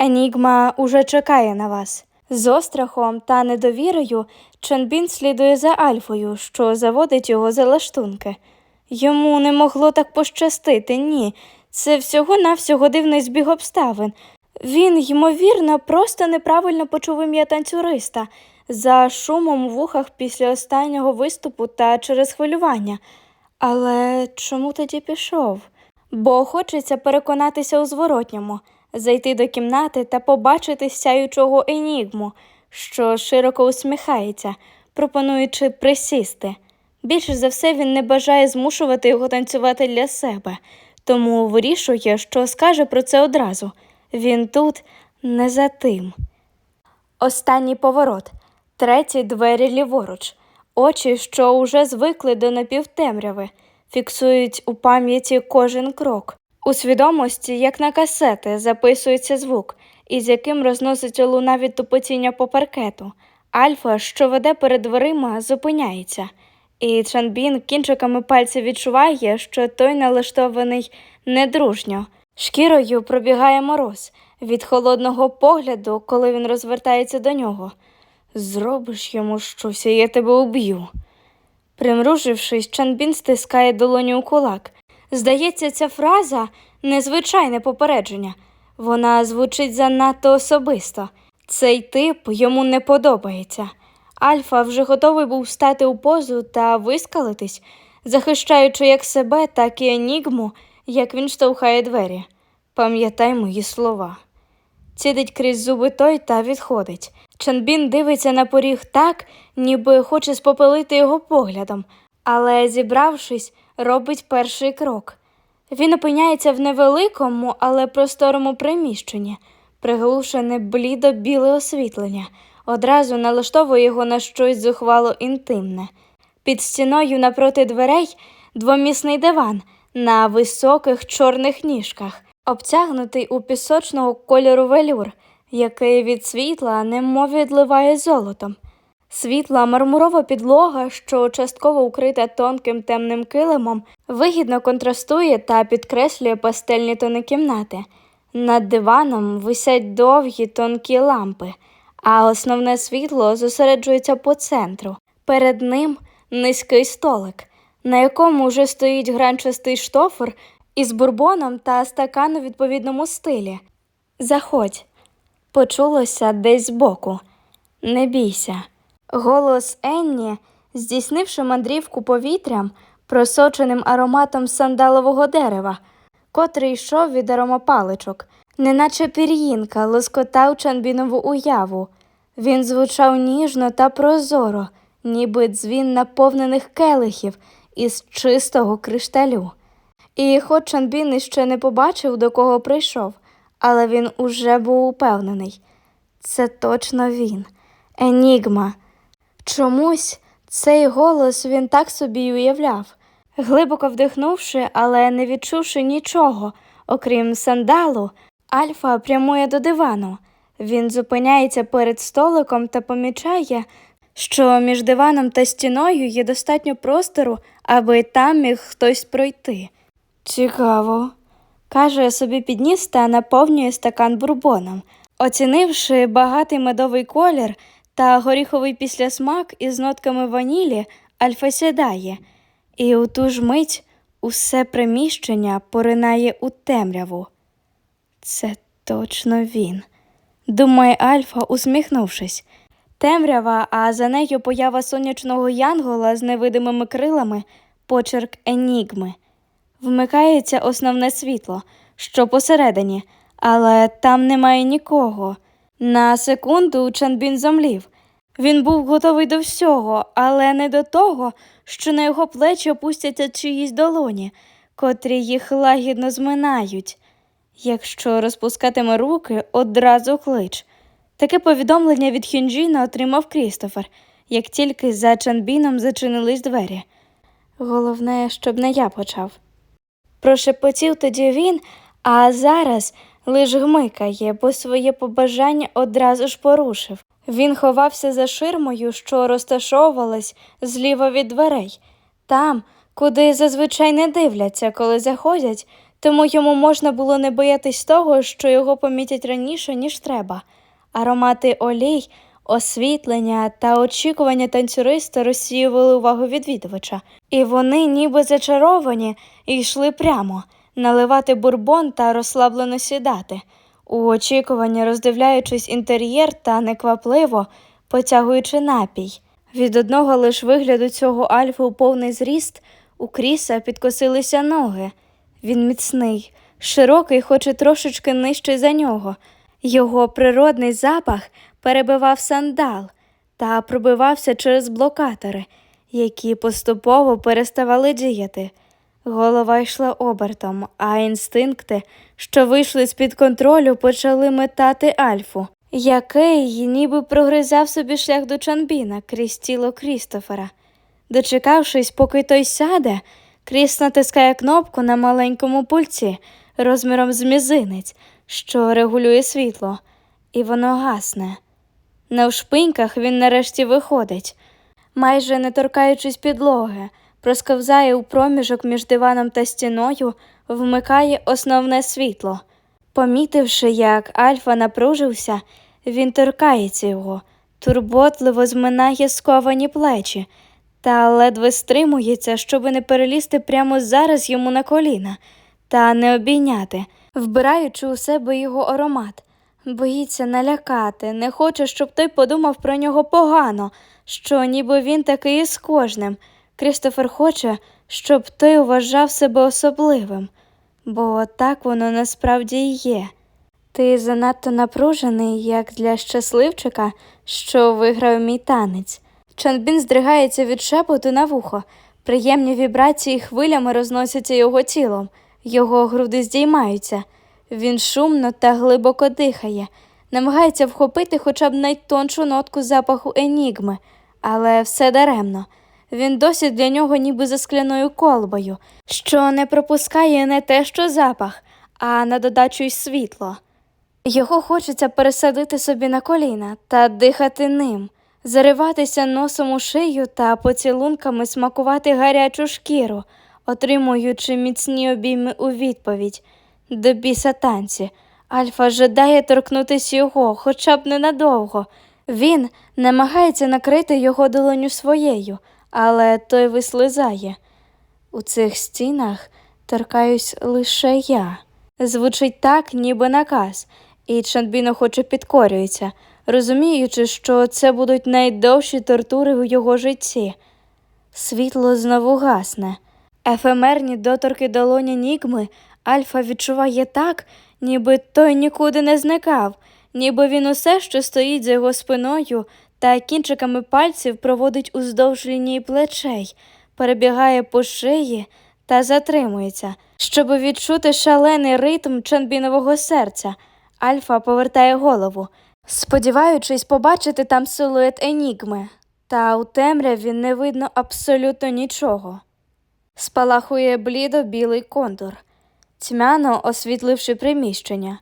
Енігма уже чекає на вас. З острахом та недовірою Чанбін слідує за Альфою, що заводить його за лаштунки. Йому не могло так пощастити, ні. Це всього-навсього дивний збіг обставин. Він, ймовірно, просто неправильно почув ім'я танцюриста за шумом у вухах після останнього виступу та через хвилювання. Але чому тоді пішов? Бо хочеться переконатися у зворотньому, зайти до кімнати та побачити сяючого енігму, що широко усміхається, пропонуючи присісти. Більше за все він не бажає змушувати його танцювати для себе, тому вирішує, що скаже про це одразу. Він тут не за тим. Останній поворот, третій двері ліворуч. Очі, що уже звикли до напівтемряви, фіксують у пам'яті кожен крок. У свідомості, як на касети, записується звук, із яким розноситься луна від тупотіння по паркету. Альфа, що веде перед дверима, зупиняється, і Чанбін кінчиками пальців відчуває, що той налаштований недружньо. Шкірою пробігає мороз від холодного погляду, коли він розвертається до нього. Зробиш йому щось, і я тебе уб'ю. Примружившись, Чанбін стискає долоню у кулак. Здається, ця фраза незвичайне попередження. Вона звучить занадто особисто. Цей тип йому не подобається. Альфа вже готовий був стати у позу та вискалитись, захищаючи як себе, так і енігму, як він штовхає двері. Пам'ятай мої слова. Цідить крізь зуби той та відходить. Чанбін дивиться на поріг так, ніби хоче спопелити його поглядом, але, зібравшись, робить перший крок. Він опиняється в невеликому, але просторому приміщенні, приглушене блідо біле освітлення, одразу налаштовує його на щось зухвало інтимне. Під стіною напроти дверей двомісний диван на високих чорних ніжках, обтягнутий у пісочного кольору велюр, який від світла немов відливає золотом. Світла мармурова підлога, що частково укрита тонким темним килимом, вигідно контрастує та підкреслює пастельні тони кімнати. Над диваном висять довгі тонкі лампи, а основне світло зосереджується по центру. Перед ним низький столик, на якому вже стоїть гранчастий штофер із бурбоном та стакан у відповідному стилі. Заходь, почулося десь збоку. Не бійся. Голос Енні, здійснивши мандрівку повітрям, просоченим ароматом сандалового дерева, котрий йшов від аромапаличок, неначе пір'їнка лоскотав Чанбінову уяву. Він звучав ніжно та прозоро, ніби дзвін наповнених келихів із чистого кришталю. І хоч Чанбін іще не побачив, до кого прийшов, але він уже був упевнений. Це точно він, Енігма. Чомусь цей голос він так собі й уявляв, глибоко вдихнувши, але не відчувши нічого, окрім сандалу, Альфа прямує до дивану. Він зупиняється перед столиком та помічає, що між диваном та стіною є достатньо простору, аби там міг хтось пройти. Цікаво, каже собі підніс та наповнює стакан бурбоном, оцінивши багатий медовий колір та горіховий післясмак із нотками ванілі, Альфа сідає, і у ту ж мить усе приміщення поринає у темряву. Це точно він, думає Альфа, усміхнувшись. Темрява, а за нею поява сонячного янгола з невидимими крилами, почерк енігми. Вмикається основне світло, що посередині, але там немає нікого. На секунду Чанбін зомлів. Він був готовий до всього, але не до того, що на його плечі опустяться чиїсь долоні, котрі їх лагідно зминають. Якщо розпускатиме руки, одразу клич. Таке повідомлення від Хюнджіна отримав Крістофер, як тільки за Чанбіном зачинились двері. Головне, щоб не я почав. Прошепотів тоді він, а зараз лиш гмикає, бо своє побажання одразу ж порушив. Він ховався за ширмою, що розташовувалась зліва від дверей, там, куди зазвичай не дивляться, коли заходять, тому йому можна було не боятись того, що його помітять раніше, ніж треба. Аромати олій, освітлення та очікування танцюриста розсіювали увагу відвідувача, і вони, ніби зачаровані, йшли прямо наливати бурбон та розслаблено сідати, у очікуванні роздивляючись інтер'єр та неквапливо потягуючи напій. Від одного лиш вигляду цього альфи у повний зріст у Кріса підкосилися ноги. Він міцний, широкий, хоч і трошечки нижчий за нього. Його природний запах перебивав сандал та пробивався через блокатори, які поступово переставали діяти. Голова йшла обертом, а інстинкти, що вийшли з-під контролю, почали метати альфу, який ніби прогризав собі шлях до Чанбіна крізь тіло Крістофера. Дочекавшись, поки той сяде, Кріс натискає кнопку на маленькому пульці розміром з мізинець, що регулює світло, і воно гасне. На вшпиньках він нарешті виходить, майже не торкаючись підлоги, просковзає у проміжок між диваном та стіною, вмикає основне світло. Помітивши, як Альфа напружився, він торкається його, турботливо зминає сковані плечі та ледве стримується, щоби не перелізти прямо зараз йому на коліна та не обійняти, вбираючи у себе його аромат. Боїться налякати, не хоче, щоб той подумав про нього погано, що ніби він такий із кожним. Крістофер хоче, щоб той вважав себе особливим, бо так воно насправді і є. Ти занадто напружений, як для щасливчика, що виграв мій танець. Чанбін здригається від шепоту на вухо. Приємні вібрації хвилями розносяться його тілом, його груди здіймаються. Він шумно та глибоко дихає, намагається вхопити хоча б найтоншу нотку запаху енігми, але все даремно. Він досі для нього ніби за скляною колбою, що не пропускає не те, що запах, а на додачу й світло. Його хочеться пересадити собі на коліна та дихати ним, зариватися носом у шию та поцілунками смакувати гарячу шкіру, отримуючи міцні обійми у відповідь. До біса танці. Альфа жадає торкнутися його, хоча б ненадовго. Він намагається накрити його долоню своєю, але той вислизає. У цих стінах торкаюсь лише я. Звучить так, ніби наказ, і Чанбін охоче підкорюється, розуміючи, що це будуть найдовші тортури у його житті. Світло знову гасне. Ефемерні доторки долоні нігми Альфа відчуває так, ніби той нікуди не зникав, ніби він усе, що стоїть за його спиною, та кінчиками пальців проводить уздовж лінії плечей, перебігає по шиї та затримується. Щоб відчути шалений ритм чанбінового серця, Альфа повертає голову, сподіваючись побачити там силует енігми, та у темряві не видно абсолютно нічого. Спалахує блідо білий контур, тьмяно освітливши приміщення.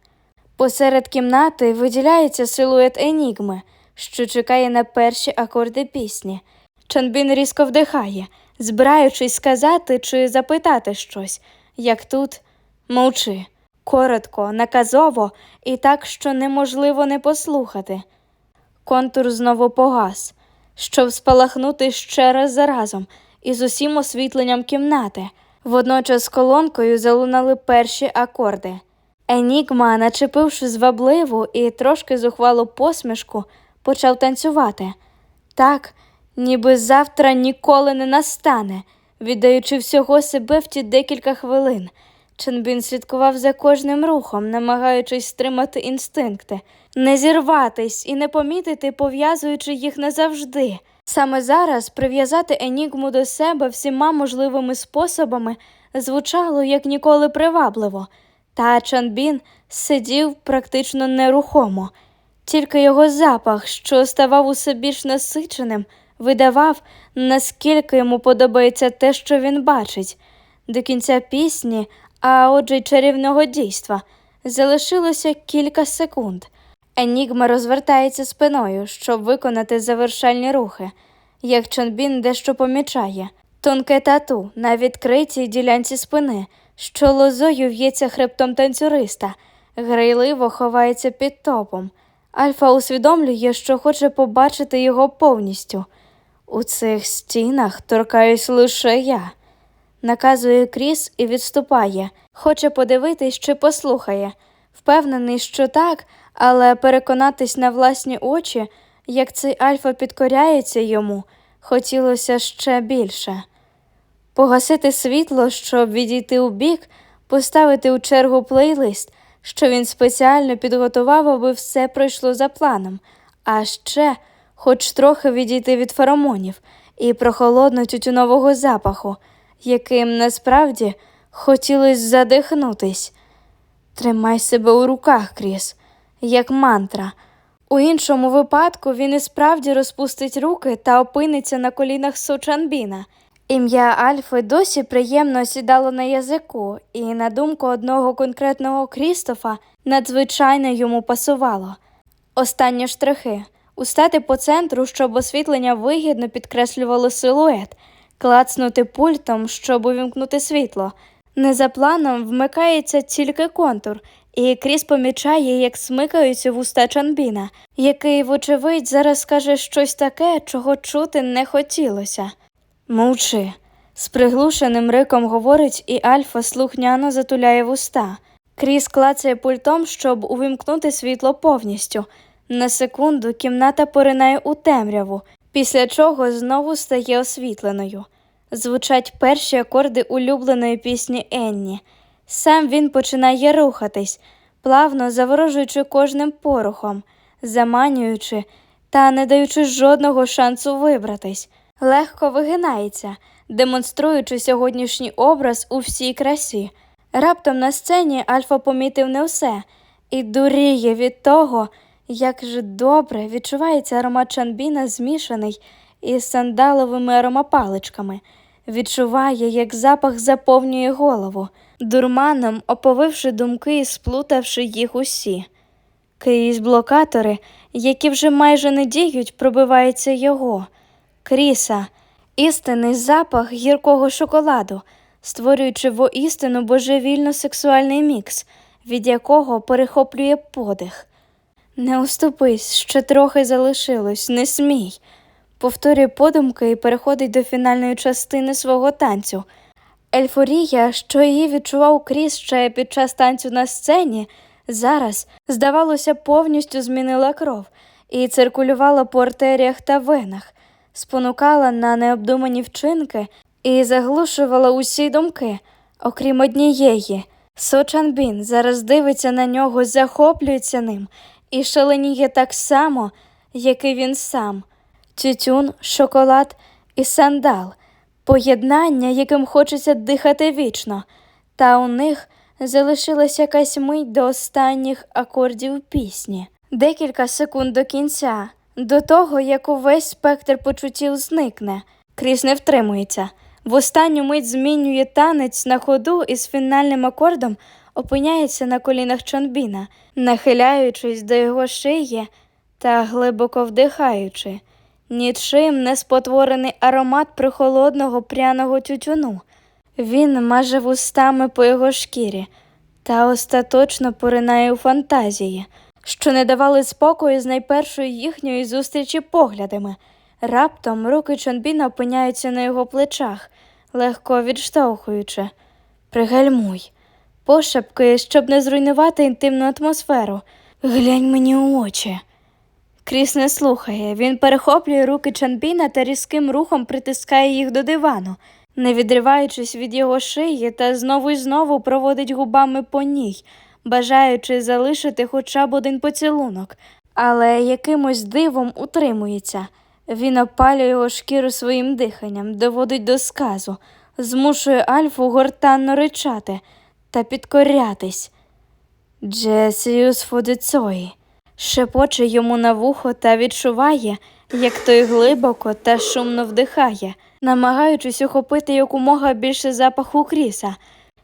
Посеред кімнати виділяється силует енігми, що чекає на перші акорди пісні. Чанбін різко вдихає, збираючись сказати чи запитати щось, як тут мовчи, коротко, наказово і так, що неможливо не послухати. Контур знову погас, щоб спалахнути ще раз за разом із усім освітленням кімнати. Водночас колонкою залунали перші акорди. Енігма, начепивши звабливу і трошки зухвалу посмішку, почав танцювати. Так, ніби завтра ніколи не настане, віддаючи всього себе в ті декілька хвилин. Ченбін слідкував за кожним рухом, намагаючись стримати інстинкти, не зірватись і не помітити, пов'язуючи їх назавжди. Саме зараз прив'язати енігму до себе всіма можливими способами звучало як ніколи привабливо, та Чанбін сидів практично нерухомо. Тільки його запах, що ставав усе більш насиченим, видавав, наскільки йому подобається те, що він бачить. До кінця пісні, а отже й чарівного дійства, залишилося кілька секунд. Енігма розвертається спиною, щоб виконати завершальні рухи, як Чонбін дещо помічає. Тонке тату на відкритій ділянці спини, що лозою в'ється хребтом танцюриста, грайливо ховається під топом. Альфа усвідомлює, що хоче побачити його повністю. У цих стінах торкаюсь лише я. Наказує Кріс і відступає, хоче подивитись чи послухає. Впевнений, що так, але переконатись на власні очі, як цей Альфа підкоряється йому, хотілося ще більше. Погасити світло, щоб відійти у бік, поставити у чергу плейлист, що він спеціально підготував, аби все пройшло за планом, а ще хоч трохи відійти від феромонів і прохолодно тютюнового запаху, яким насправді хотілося задихнутись. Тримай себе у руках, Кріс, як мантра. У іншому випадку він і справді розпустить руки та опиниться на колінах Сочанбіна. Ім'я Альфи досі приємно сідало на язику, і на думку одного конкретного Крістофа надзвичайно йому пасувало. Останні штрихи устати по центру, щоб освітлення вигідно підкреслювало силует, клацнути пультом, щоб увімкнути світло. Не за планом вмикається тільки контур, і Кріс помічає, як смикаються вуста Чанбіна, який, вочевидь, зараз скаже щось таке, чого чути не хотілося. Мовчи. З приглушеним риком говорить, і Альфа слухняно затуляє вуста. Кріс клацає пультом, щоб увімкнути світло повністю. На секунду кімната поринає у темряву, після чого знову стає освітленою. Звучать перші акорди улюбленої пісні Енні. Сам він починає рухатись, плавно заворожуючи кожним порухом, заманюючи та не даючи жодного шансу вибратись, легко вигинається, демонструючи сьогоднішній образ у всій красі. Раптом на сцені Альфа помітив не все і дуріє від того, як же добре відчувається аромат чанбіна, змішаний із сандаловими аромапаличками. Відчуває, як запах заповнює голову, дурманом оповивши думки і сплутавши їх усі. Крізь блокатори, які вже майже не діють, пробивається його, кріса, істинний запах гіркого шоколаду, створюючи воістину божевільно сексуальний мікс, від якого перехоплює подих. Не уступись, ще трохи залишилось, не смій. Повторює подумки і переходить до фінальної частини свого танцю. Ельфорія, що її відчував Кріс ще під час танцю на сцені, зараз, здавалося, повністю змінила кров і циркулювала по артеріях та венах, спонукала на необдумані вчинки і заглушувала усі думки, окрім однієї. Сочанбін зараз дивиться на нього, захоплюється ним і шаленіє так само, як і він сам. Тютюн, шоколад і сандал, поєднання, яким хочеться дихати вічно, та у них залишилась якась мить до останніх акордів пісні. Декілька секунд до кінця, до того, як увесь спектр почуттів зникне. Кріс не втримується. В останню мить змінює танець на ходу і з фінальним акордом опиняється на колінах Чонбіна, нахиляючись до його шиї та глибоко вдихаючи. Нічим не спотворений аромат прихолодного пряного тютюну. Він маже вустами по його шкірі та остаточно поринає у фантазії, що не давали спокою з найпершої їхньої зустрічі поглядами. Раптом руки Чонбіна опиняються на його плечах, легко відштовхуючи. Пригальмуй, пошепки, щоб не зруйнувати інтимну атмосферу. Глянь мені у очі. Кріс не слухає. Він перехоплює руки Чанбіна та різким рухом притискає їх до дивану, не відриваючись від його шиї, та знову й знову проводить губами по ній, бажаючи залишити хоча б один поцілунок, але якимось дивом утримується. Він опалює його шкіру своїм диханням, доводить до сказу, змушує Альфу гортанно ричати та підкорятись. Джесіус Фодицої шепоче йому на вухо та відчуває, як той глибоко та шумно вдихає, намагаючись охопити якомога більше запаху кріса,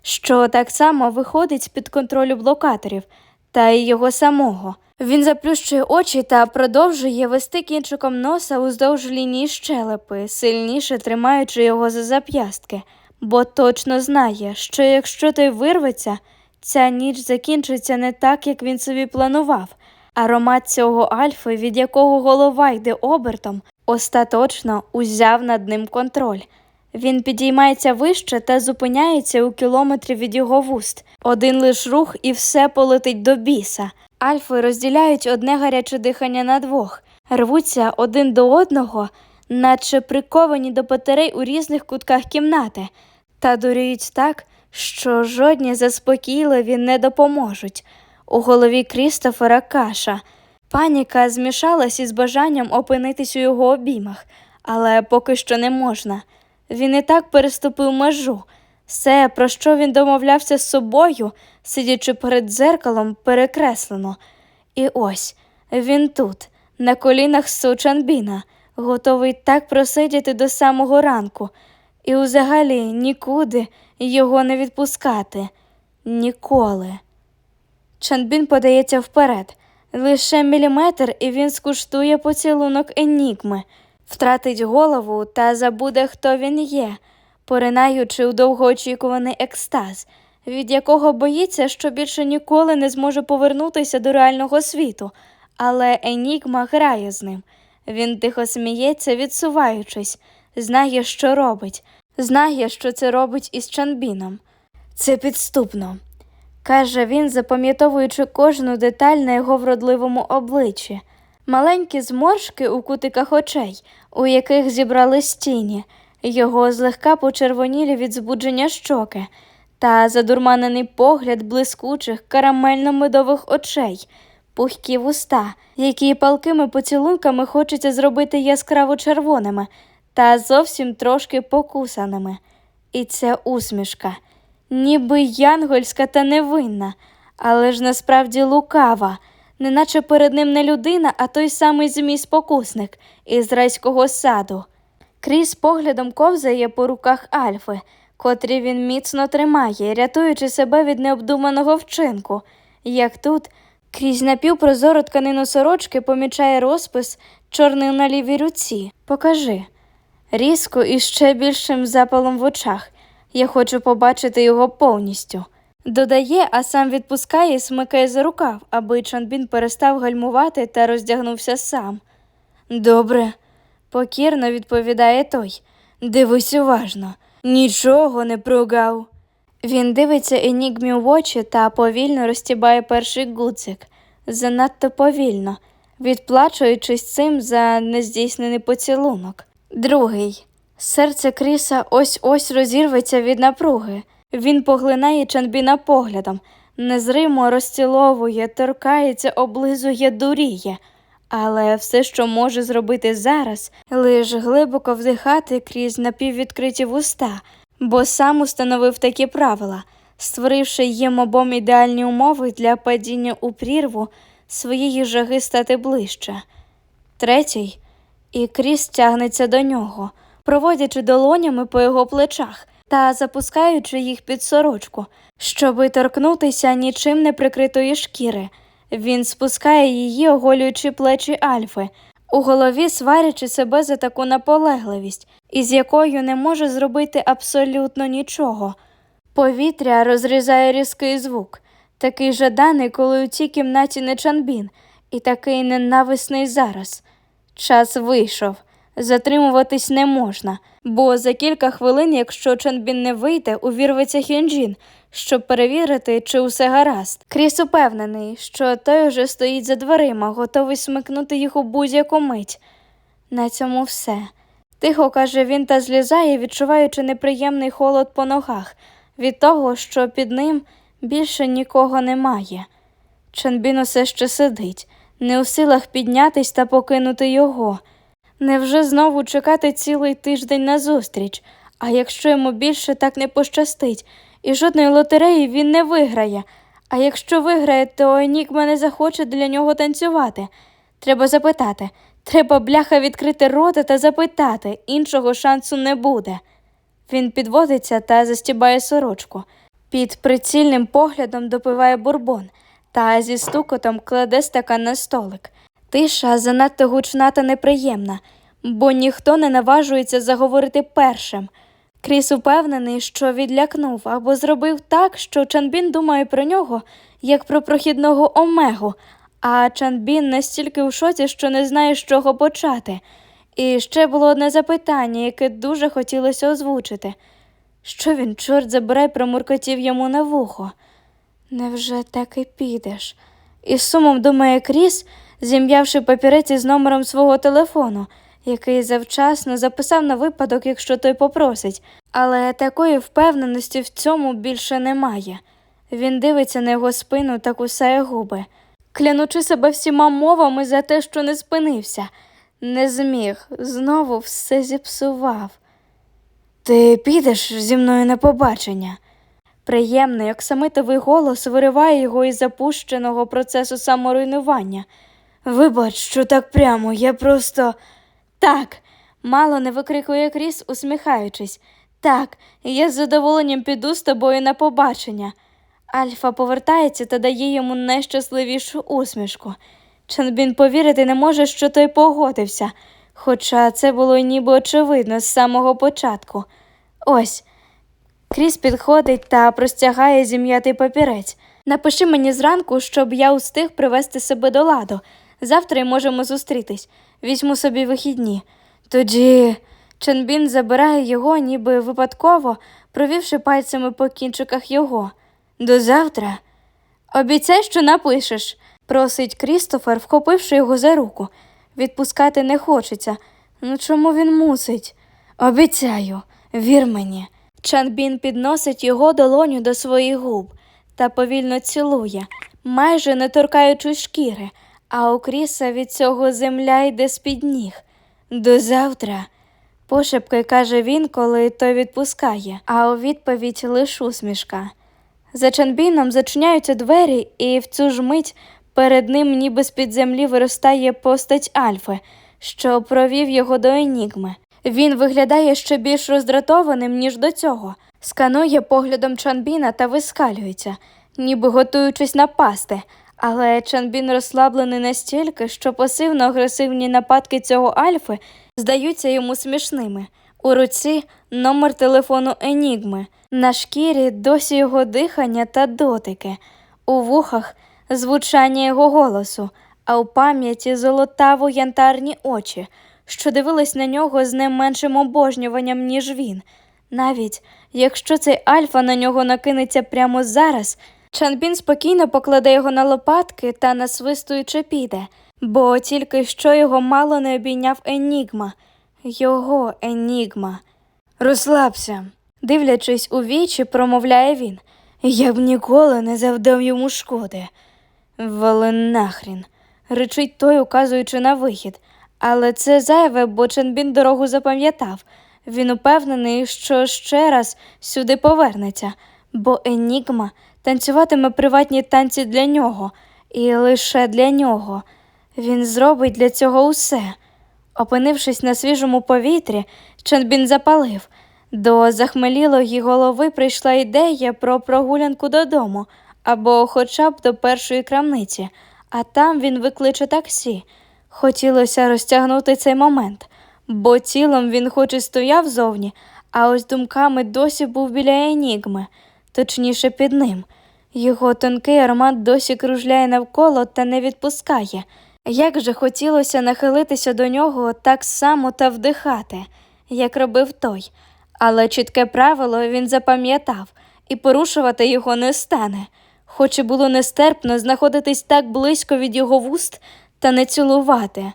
що так само виходить з під контролю блокаторів та й його самого. Він заплющує очі та продовжує вести кінчиком носа уздовж лінії щелепи, сильніше тримаючи його за зап'ястки. бо точно знає, що якщо той вирветься, ця ніч закінчиться не так, як він собі планував. Аромат цього альфи, від якого голова йде обертом, остаточно узяв над ним контроль. Він підіймається вище та зупиняється у кілометрі від його вуст. Один лиш рух і все полетить до біса. Альфи розділяють одне гаряче дихання на двох, рвуться один до одного, наче приковані до батарей у різних кутках кімнати, та дуріють так, що жодні заспокійливі не допоможуть. У голові Крістофера каша. Паніка змішалась із бажанням опинитись у його обіймах, але поки що не можна. Він і так переступив межу. Все, про що він домовлявся з собою, сидячи перед дзеркалом, перекреслено. І ось він тут, на колінах Сучанбіна, готовий так просидіти до самого ранку, і взагалі нікуди його не відпускати. Ніколи. Чанбін подається вперед. Лише міліметр, і він скуштує поцілунок енігми, втратить голову та забуде, хто він є, поринаючи у довгоочікуваний екстаз, від якого боїться, що більше ніколи не зможе повернутися до реального світу. Але Енігма грає з ним. Він тихо сміється, відсуваючись, знає, що робить, знає, що це робить із Чанбіном. Це підступно каже він, запам'ятовуючи кожну деталь на його вродливому обличчі, маленькі зморшки у кутиках очей, у яких зібрались тіні, його злегка почервонілі від збудження щоки, та задурманений погляд блискучих карамельно-медових очей, пухкі вуста, які палкими поцілунками хочеться зробити яскраво червоними та зовсім трошки покусаними. І ця усмішка ніби янгольська та невинна, але ж насправді лукава, неначе перед ним не людина, а той самий змій спокусник із райського саду. Крізь поглядом ковзає по руках Альфи, котрі він міцно тримає, рятуючи себе від необдуманого вчинку, як тут. Крізь напівпрозору тканину сорочки помічає розпис чорний на лівій руці. Покажи. Різко і ще більшим запалом в очах. Я хочу побачити його повністю. Додає, а сам відпускає і смикає за рукав, аби Чанбін перестав гальмувати та роздягнувся сам. Добре, покірно відповідає той. Дивись уважно, нічого не прогав. Він дивиться енігмі в очі та повільно розтібає перший гудзик, занадто повільно, відплачуючись цим за нездійснений поцілунок. Другий. Серце Кріса ось ось розірветься від напруги. Він поглинає Чанбіна поглядом, незримо розціловує, торкається, облизує, дуріє. Але все, що може зробити зараз, лише глибоко вдихати крізь напіввідкриті вуста, бо сам установив такі правила, створивши їм обом ідеальні умови для падіння у прірву своєї жаги стати ближче. Третій, і Кріс тягнеться до нього проводячи долонями по його плечах та запускаючи їх під сорочку, щоби торкнутися нічим не прикритої шкіри. Він спускає її, оголюючи плечі Альфи, у голові сварячи себе за таку наполегливість, із якою не може зробити абсолютно нічого. Повітря розрізає різкий звук, такий жаданий, коли у цій кімнаті не чанбін, і такий ненависний зараз. Час вийшов. Затримуватись не можна, бо за кілька хвилин, якщо Чанбін не вийде, увірветься Хюнджін, щоб перевірити, чи усе гаразд. Кріс упевнений, що той уже стоїть за дверима, готовий смикнути їх у будь-яку мить. На цьому все. Тихо каже він та злізає, відчуваючи неприємний холод по ногах від того, що під ним більше нікого немає. Чанбін усе ще сидить, не у силах піднятись та покинути його. Невже знову чекати цілий тиждень на зустріч? А якщо йому більше так не пощастить, і жодної лотереї він не виграє. А якщо виграє, то Енігма не захоче для нього танцювати. Треба запитати, треба бляха відкрити рота та запитати, іншого шансу не буде. Він підводиться та застібає сорочку. Під прицільним поглядом допиває бурбон та зі стукотом кладе стакан на столик. Тиша занадто гучна та неприємна, бо ніхто не наважується заговорити першим. Кріс упевнений, що відлякнув або зробив так, що Чанбін думає про нього як про прохідного омегу, а Чанбін настільки в шоці, що не знає, з чого почати. І ще було одне запитання, яке дуже хотілося озвучити. Що він, чорт забирай, промуркотів йому на вухо. Невже так і підеш? Із сумом думає Кріс, зім'явши папірець із номером свого телефону, який завчасно записав на випадок, якщо той попросить, але такої впевненості в цьому більше немає. Він дивиться на його спину та кусає губи, клянучи себе всіма мовами за те, що не спинився, не зміг, знову все зіпсував. Ти підеш зі мною на побачення. Приємний, оксамитовий голос вириває його із запущеного процесу саморуйнування. Вибач, що так прямо, я просто. Так, мало не викрикує Кріс, усміхаючись. Так, я з задоволенням піду з тобою на побачення. Альфа повертається та дає йому найщасливішу усмішку. Чанбін повірити не може, що той погодився, хоча це було ніби очевидно з самого початку. Ось. Кріс підходить та простягає зім'ятий папірець. Напиши мені зранку, щоб я устиг привести себе до ладу. Завтра й можемо зустрітись. Візьму собі вихідні. Тоді Ченбін забирає його, ніби випадково, провівши пальцями по кінчиках його. До завтра. Обіцяй, що напишеш, просить Крістофер, вхопивши його за руку. Відпускати не хочеться. Ну чому він мусить? Обіцяю, вір мені. Чанбін підносить його долоню до своїх губ та повільно цілує, майже не торкаючи шкіри, а у Кріса від цього земля йде з-під ніг. До завтра, пошепки каже він, коли той відпускає, а у відповідь лиш усмішка. За Чанбіном зачиняються двері, і в цю ж мить перед ним ніби з-під землі виростає постать Альфи, що провів його до енігми. Він виглядає ще більш роздратованим, ніж до цього, сканує поглядом Чанбіна та вискалюється, ніби готуючись напасти. Але Чанбін розслаблений настільки, що пасивно-агресивні нападки цього Альфи здаються йому смішними. У руці номер телефону Енігми, на шкірі досі його дихання та дотики, у вухах звучання його голосу, а у пам'яті золотаво янтарні очі, що дивились на нього з не меншим обожнюванням, ніж він. Навіть якщо цей Альфа на нього накинеться прямо зараз, Чанбін спокійно покладе його на лопатки та насвистуючи піде, бо тільки що його мало не обійняв Енігма, його Енігма. Розслабся, дивлячись у вічі, промовляє він. Я б ніколи не завдав йому шкоди. Вали нахрін, речить той, указуючи на вихід. Але це зайве, бо Ченбін дорогу запам'ятав. Він упевнений, що ще раз сюди повернеться, бо Енігма танцюватиме приватні танці для нього, і лише для нього. Він зробить для цього усе. Опинившись на свіжому повітрі, Ченбін запалив. До захмелілої голови прийшла ідея про прогулянку додому або хоча б до першої крамниці, а там він викличе таксі. Хотілося розтягнути цей момент, бо тілом він хоч і стояв зовні, а ось думками досі був біля енігми, точніше під ним. Його тонкий аромат досі кружляє навколо та не відпускає. Як же хотілося нахилитися до нього так само та вдихати, як робив той, але чітке правило він запам'ятав і порушувати його не стане, хоч і було нестерпно знаходитись так близько від його вуст та не цілувати.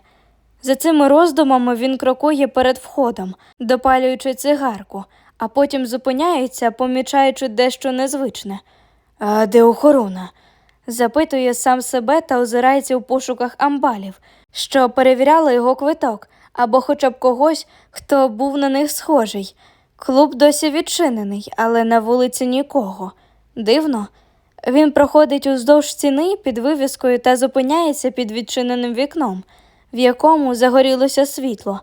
За цими роздумами він крокує перед входом, допалюючи цигарку, а потім зупиняється, помічаючи дещо незвичне. А де охорона? запитує сам себе та озирається у пошуках амбалів, що перевіряли його квиток, або хоча б когось, хто був на них схожий. Клуб досі відчинений, але на вулиці нікого. Дивно. Він проходить уздовж стіни під вивіскою та зупиняється під відчиненим вікном, в якому загорілося світло.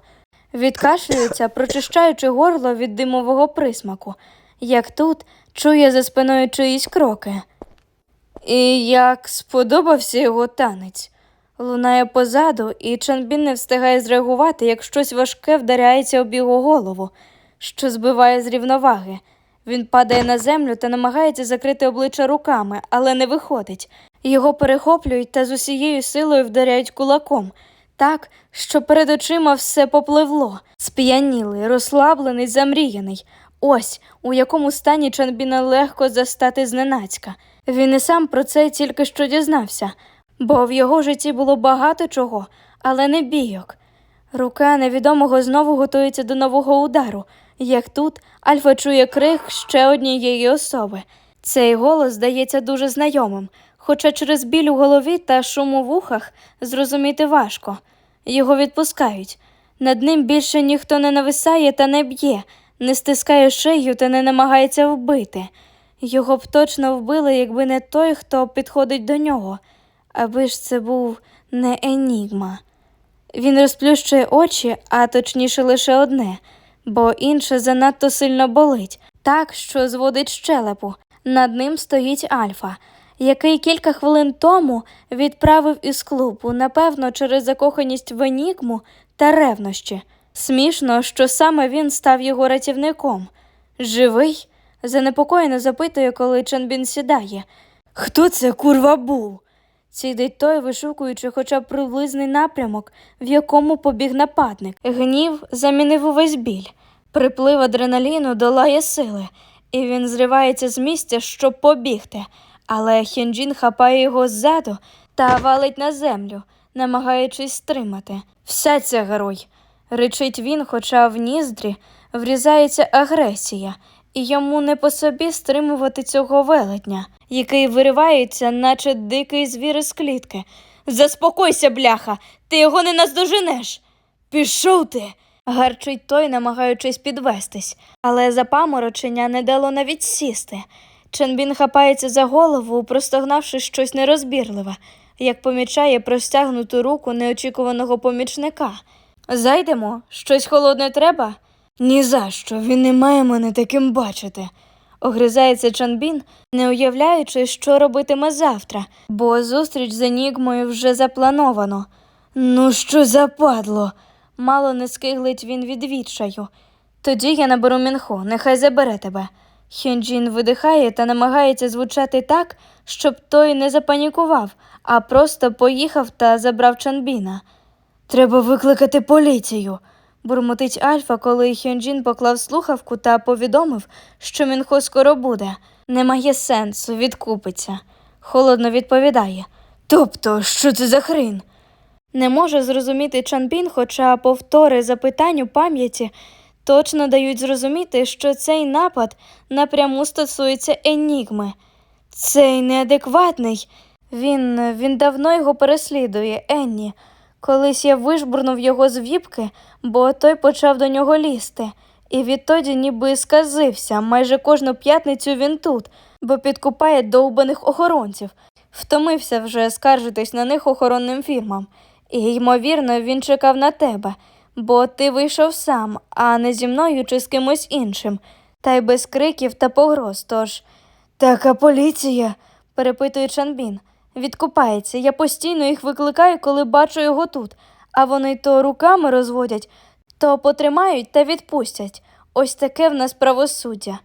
Відкашлюється, прочищаючи горло від димового присмаку, як тут чує за спиною чиїсь кроки. І як сподобався його танець. Лунає позаду, і Чанбін не встигає зреагувати, як щось важке вдаряється об його голову. що збиває з рівноваги. Він падає на землю та намагається закрити обличчя руками, але не виходить. Його перехоплюють та з усією силою вдаряють кулаком, так, що перед очима все попливло, сп'янілий, розслаблений, замріяний. Ось у якому стані Чанбіна легко застати зненацька. Він і сам про це тільки що дізнався, бо в його житті було багато чого, але не бійок. Рука невідомого знову готується до нового удару. Як тут Альфа чує крик ще однієї особи. Цей голос здається дуже знайомим, хоча через біль у голові та шум у вухах зрозуміти важко. Його відпускають. Над ним більше ніхто не нависає та не б'є, не стискає шию та не намагається вбити. Його б точно вбили, якби не той, хто підходить до нього, аби ж це був не Енігма. Він розплющує очі, а точніше лише одне, бо інше занадто сильно болить, так що зводить щелепу. Над ним стоїть Альфа, який кілька хвилин тому відправив із клубу, напевно, через закоханість в Енігму та ревнощі. Смішно, що саме він став його рятівником. Живий? занепокоєно запитує, коли Чанбін сідає. Хто це курва був? Цідить той, вишукуючи хоча б приблизний напрямок, в якому побіг нападник. Гнів замінив увесь біль. Приплив адреналіну долає сили, і він зривається з місця, щоб побігти. Але Хінджін хапає його ззаду та валить на землю, намагаючись стримати. Вся ця герой. Ричить він, хоча в ніздрі врізається агресія, і йому не по собі стримувати цього велетня, який виривається, наче дикий звір із клітки. Заспокойся, бляха, ти його не наздоженеш. Пішов ти. гарчить той, намагаючись підвестись, але запаморочення не дало навіть сісти. Ченбін хапається за голову, простогнавши щось нерозбірливе, як помічає простягнуту руку неочікуваного помічника. Зайдемо, щось холодне треба? Ні за що, він не має мене таким бачити. Огризається Чанбін, не уявляючи, що робитиме завтра, бо зустріч з Енігмою вже заплановано. Ну, що западло? Мало не скиглить він від відчаю. Тоді я наберу Мінхо, нехай забере тебе. Хюнджін видихає та намагається звучати так, щоб той не запанікував, а просто поїхав та забрав Чанбіна. Треба викликати поліцію, бурмотить Альфа, коли Хьонджін поклав слухавку та повідомив, що Мінхо скоро буде. Немає сенсу, відкупиться. Холодно відповідає. Тобто, що це за хрін? Не може зрозуміти Чанбін, хоча повтори запитань у пам'яті точно дають зрозуміти, що цей напад напряму стосується Енігми. Цей неадекватний. Він, він давно його переслідує, Енні. Колись я вишбурнув його з віпки, бо той почав до нього лізти, і відтоді ніби сказився. Майже кожну п'ятницю він тут, бо підкупає довбаних охоронців. Втомився вже скаржитись на них охоронним фірмам. І, ймовірно, він чекав на тебе, бо ти вийшов сам, а не зі мною чи з кимось іншим, та й без криків та погроз. Тож така поліція, перепитує Чанбін. Відкупається. Я постійно їх викликаю, коли бачу його тут, а вони то руками розводять, то потримають та відпустять. Ось таке в нас правосуддя.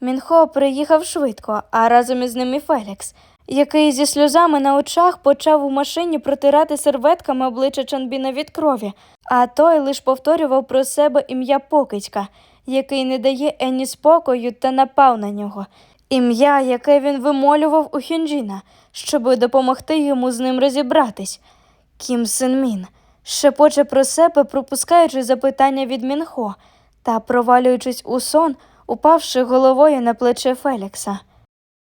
Мінхо приїхав швидко, а разом із ним і Фелікс, який зі сльозами на очах почав у машині протирати серветками обличчя Чанбіна від крові, а той лиш повторював про себе ім'я Покидька, який не дає Енні спокою та напав на нього. Ім'я, яке він вимолював у Хюнджіна, щоби допомогти йому з ним розібратись. Кім Син-мін шепоче про себе, пропускаючи запитання від Мінхо та провалюючись у сон, упавши головою на плече Фелікса.